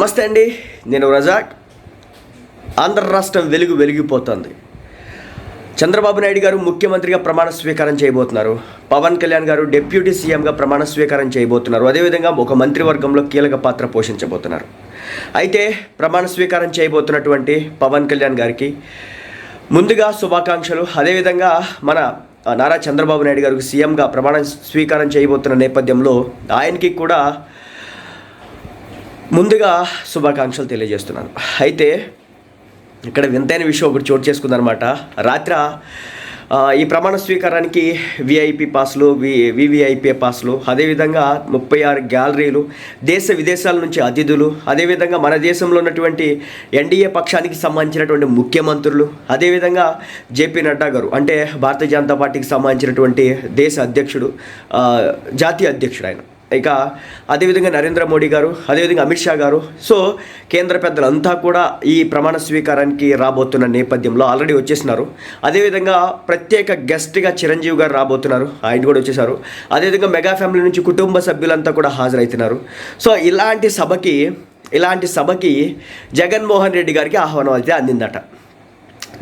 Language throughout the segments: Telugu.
నమస్తే అండి నేను రజాక్. ఆంధ్ర రాష్ట్రం వెలుగు వెలిగిపోతుంది. చంద్రబాబు నాయుడు గారు ముఖ్యమంత్రిగా ప్రమాణ స్వీకారం చేయబోతున్నారు. పవన్ కళ్యాణ్ గారు డిప్యూటీ సీఎంగా ప్రమాణ స్వీకారం చేయబోతున్నారు. అదేవిధంగా ఒక మంత్రివర్గంలో కీలక పాత్ర పోషించబోతున్నారు. అయితే ప్రమాణ స్వీకారం చేయబోతున్నటువంటి పవన్ కళ్యాణ్ గారికి ముందుగా శుభాకాంక్షలు. అదేవిధంగా మన నారా చంద్రబాబు నాయుడు గారికి సీఎంగా ప్రమాణ స్వీకారం చేయబోతున్న నేపథ్యంలో ఆయనకి కూడా ముందుగా శుభాకాంక్షలు తెలియజేస్తున్నాను. అయితే ఇక్కడ వింతైన విషయం ఒకటి చోటు చేసుకుందనమాట. రాత్ర ఈ ప్రమాణ స్వీకారానికి విఐపి పాస్లు వి వివిఐపి పాస్లు అదేవిధంగా ముప్పై ఆరు గ్యాలరీలు దేశ విదేశాల నుంచి అతిథులు అదేవిధంగా మన దేశంలో ఉన్నటువంటి ఎన్డీఏ పక్షానికి సంబంధించినటువంటి ముఖ్యమంత్రులు అదేవిధంగా జేపీ నడ్డా గారు అంటే భారతీయ జనతా పార్టీకి సంబంధించినటువంటి దేశ అధ్యక్షుడు జాతీయ అధ్యక్షుడు ఆయన. ఇక అదేవిధంగా నరేంద్ర మోడీ గారు అదేవిధంగా అమిత్ షా గారు. సో కేంద్ర పెద్దలంతా కూడా ఈ ప్రమాణ స్వీకారానికి రాబోతున్న నేపథ్యంలో ఆల్రెడీ వచ్చేసినారు. అదేవిధంగా ప్రత్యేక గెస్ట్గా చిరంజీవి గారు రాబోతున్నారు. ఆయన కూడా వచ్చేసారు. అదేవిధంగా మెగా ఫ్యామిలీ నుంచి కుటుంబ సభ్యులంతా కూడా హాజరవుతున్నారు సో ఇలాంటి సభకి ఇలాంటి సభకి జగన్మోహన్ రెడ్డి గారికి ఆహ్వానం అయితే అందిందట.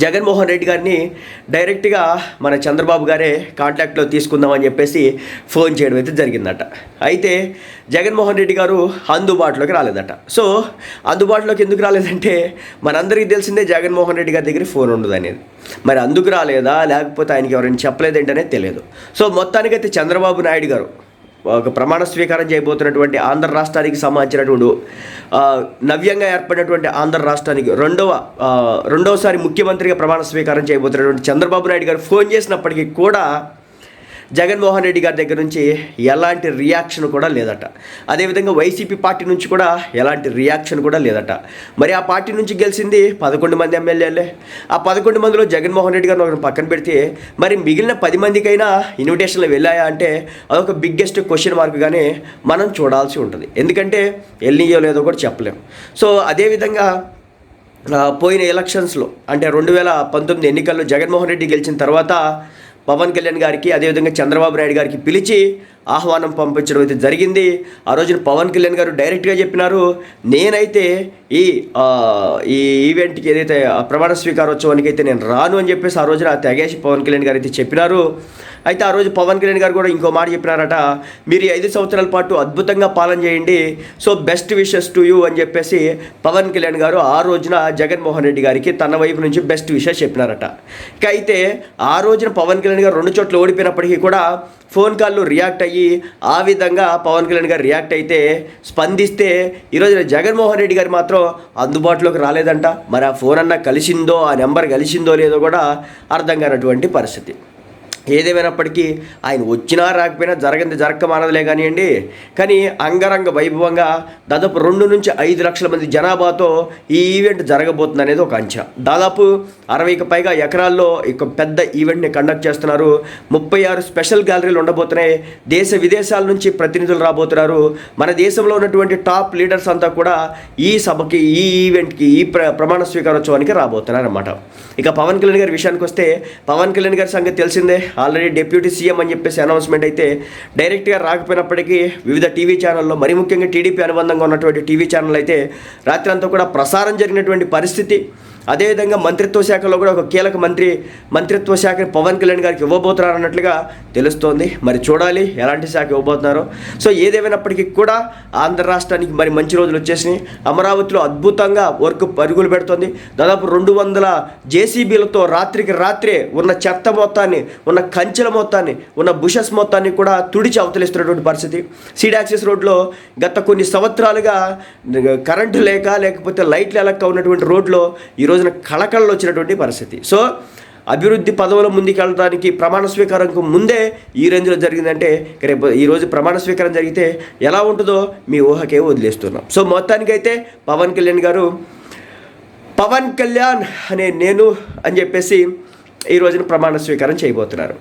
జగన్మోహన్ రెడ్డి గారిని డైరెక్ట్గా మన చంద్రబాబు గారే కాంటాక్ట్లో తీసుకుందామని చెప్పేసి ఫోన్ చేయడం అయితే జరిగిందట. అయితే జగన్మోహన్ రెడ్డి గారు అందుబాటులోకి రాలేదట. సో అందుబాటులోకి ఎందుకు రాలేదంటే మనందరికీ తెలిసిందే జగన్మోహన్ రెడ్డి గారి దగ్గర ఫోన్ ఉండదు అనేది. మరి అందుకు రాలేదా? లేకపోతే ఆయనకి ఎవరైనా చెప్పలేదేంటనేది తెలియదు. సో మొత్తానికైతే చంద్రబాబు నాయుడు గారు ఒక ప్రమాణ స్వీకారం చేయబోతున్నటువంటి ఆంధ్ర రాష్ట్రానికి సంబంధించినటువంటి నవ్యంగా ఏర్పడినటువంటి ఆంధ్ర రాష్ట్రానికి రెండవ రెండవసారి ముఖ్యమంత్రిగా ప్రమాణ స్వీకారం చేయబోతున్నటువంటి చంద్రబాబు నాయుడు గారు ఫోన్ చేసినప్పటికీ కూడా జగన్మోహన్ రెడ్డి గారి దగ్గర నుంచి ఎలాంటి రియాక్షన్ కూడా లేదట. అదేవిధంగా వైసీపీ పార్టీ నుంచి కూడా ఎలాంటి రియాక్షన్ కూడా లేదట. మరి ఆ పార్టీ నుంచి గెలిచింది పదకొండు మంది ఎమ్మెల్యేలే. ఆ పదకొండు మందిలో జగన్మోహన్ రెడ్డి గారిని ఒకరిని పక్కన పెడితే మరి మిగిలిన పది మందికైనా ఇన్విటేషన్లు వెళ్ళాయా అంటే అదొక బిగ్గెస్ట్ క్వశ్చన్ మార్క్గానే మనం చూడాల్సి ఉంటుంది. ఎందుకంటే వెళ్ళియో లేదో కూడా చెప్పలేం. సో అదేవిధంగా పోయిన ఎలక్షన్స్లో అంటే రెండు వేల పంతొమ్మిది ఎన్నికల్లో జగన్మోహన్ రెడ్డి గెలిచిన తర్వాత పవన్ కళ్యాణ్ గారికి అదేవిధంగా చంద్రబాబు నాయుడు గారికి పిలిచి ఆహ్వానం పంపించడం అయితే జరిగింది. ఆ రోజున పవన్ కళ్యాణ్ గారు డైరెక్ట్గా చెప్పినారు నేనైతే ఈ ఈ ఈవెంట్కి ఏదైతే ఆ ప్రమాణ స్వీకారోత్సవానికి అయితే నేను రాను అని చెప్పేసి ఆ రోజున తెగేసి పవన్ కళ్యాణ్ గారు అయితే చెప్పినారు. అయితే ఆ రోజు పవన్ కళ్యాణ్ గారు కూడా ఇంకో మాట చెప్పినారట మీరు ఈ ఐదు సంవత్సరాల పాటు అద్భుతంగా పాలన చేయండి. So best wishes to you అని చెప్పేసి పవన్ కళ్యాణ్ గారు ఆ రోజున జగన్మోహన్ రెడ్డి గారికి తన వైపు నుంచి బెస్ట్ విషెస్ చెప్పినారట. ఇక అయితే ఆ రోజున పవన్ కళ్యాణ్ గారు రెండు చోట్ల ఓడిపోయినప్పటికీ కూడా ఫోన్ కాల్లు రియాక్ట్ అయ్యి ఆ విధంగా పవన్ కళ్యాణ్ గారు రియాక్ట్ అయితే స్పందిస్తే ఈరోజు జగన్మోహన్ రెడ్డి గారు మాత్రం అందుబాటులోకి రాలేదంట. మరి ఆ ఫోన్ అన్నా కలిసిందో ఆ నెంబర్ కలిసిందో లేదో కూడా అర్థం కానటువంటి పరిస్థితి. ఏదేమైనప్పటికీ ఆయన వచ్చినా రాకపోయినా జరగంది జరగక మానదులే కానివ్వండి. కానీ అంగరంగ వైభవంగా దాదాపు రెండు నుంచి ఐదు లక్షల మంది జనాభాతో ఈ ఈవెంట్ జరగబోతుంది అనేది ఒక అంచనా. దాదాపు అరవైకి పైగా ఎకరాల్లో ఇక పెద్ద ఈవెంట్ని కండక్ట్ చేస్తున్నారు. ముప్పై ఆరు స్పెషల్ గ్యాలరీలు ఉండబోతున్నాయి. దేశ విదేశాల నుంచి ప్రతినిధులు రాబోతున్నారు. మన దేశంలో ఉన్నటువంటి టాప్ లీడర్స్ అంతా కూడా ఈ సభకి ఈ ఈవెంట్కి ఈ ప్ర ప్రమాణ స్వీకారోత్సవానికి రాబోతున్నారు అనమాట ఇక పవన్ కళ్యాణ్ గారి విషయానికి వస్తే పవన్ కళ్యాణ్ గారి సంగతి తెలిసిందే. ఆల్రెడీ డిప్యూటీ సీఎం అని చెప్పేసి అనౌన్స్మెంట్ అయితే డైరెక్ట్గా రాకపోయినప్పటికీ వివిధ టీవీ ఛానల్లో మరి ముఖ్యంగా టీడీపీ అనుబంధంగా ఉన్నటువంటి టీవీ ఛానల్ అయితే రాత్రి అంతా కూడా ప్రసారం జరిగినటువంటి పరిస్థితి. అదేవిధంగా మంత్రిత్వ శాఖలో కూడా ఒక కీలక మంత్రి మంత్రిత్వ శాఖని పవన్ కళ్యాణ్ గారికి ఇవ్వబోతున్నారు అన్నట్లుగా తెలుస్తోంది. మరి చూడాలి ఎలాంటి శాఖ ఇవ్వబోతున్నారో. సో ఏదేమైనప్పటికీ కూడా ఆంధ్ర రాష్ట్రానికి మరి మంచి రోజులు వచ్చేసినాయి. అమరావతిలో అద్భుతంగా వర్క్ పరుగులు పెడుతోంది. దాదాపు రెండు వందల జేసీబీలతో రాత్రికి రాత్రే ఉన్న చెత్త మొత్తాన్ని ఉన్న కంచెల మొత్తాన్ని ఉన్న బుషెస్ మొత్తాన్ని కూడా తుడిచి అవతలిస్తున్నటువంటి పరిస్థితి. సీడాక్సిస్ రోడ్లో గత కొన్ని సంవత్సరాలుగా కరెంటు లేక లేకపోతే లైట్లు ఎలక్క ఉన్నటువంటి రోడ్లో ఈ రోజున కళకళలు వచ్చినటువంటి పరిస్థితి. సో అభివృద్ధి పదవుల ముందుకెళ్ళడానికి ప్రమాణ స్వీకారంకు ముందే ఈ రేంజ్లో జరిగిందంటే రేపు ఈరోజు ప్రమాణ స్వీకారం జరిగితే ఎలా ఉంటుందో మీ ఊహకే వదిలేస్తున్నాం. సో మొత్తానికైతే పవన్ కళ్యాణ్ గారు పవన్ కళ్యాణ్ అనే నేను అని చెప్పేసి ఈ రోజున ప్రమాణ స్వీకారం చేయబోతున్నారు.